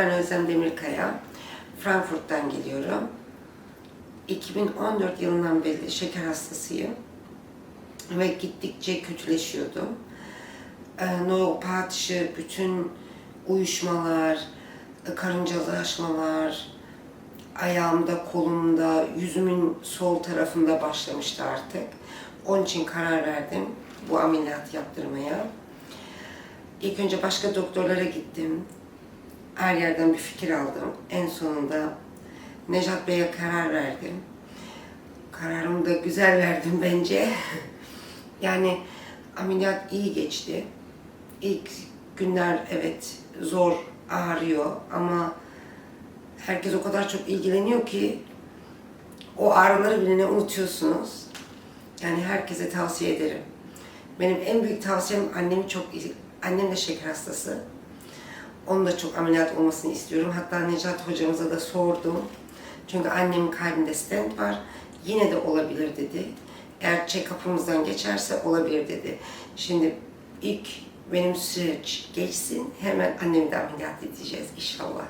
Ben Özlem Demirkaya. Frankfurt'tan geliyorum. 2014 yılından beri şeker hastasıyım. Ve gittikçe kötüleşiyordum. Ee, nöropati, bütün uyuşmalar, karıncalaşmalar, ayağımda, kolumda, yüzümün sol tarafında başlamıştı artık. Onun için karar verdim bu ameliyat yaptırmaya. İlk önce başka doktorlara gittim. Her yerden bir fikir aldım. En sonunda Nejat Bey'e karar verdim. Kararımı da güzel verdim bence. yani ameliyat iyi geçti. İlk günler evet zor, ağrıyor ama herkes o kadar çok ilgileniyor ki o ağrıları bile ne unutuyorsunuz. Yani herkese tavsiye ederim. Benim en büyük tavsiyem annemi çok annem de şeker hastası. Onun da çok ameliyat olmasını istiyorum. Hatta Necat hocamıza da sordum. Çünkü annemin kalbinde stent var. Yine de olabilir dedi. Eğer check-up'ımızdan geçerse olabilir dedi. Şimdi ilk benim süreç geçsin. Hemen annemi de ameliyat edeceğiz inşallah.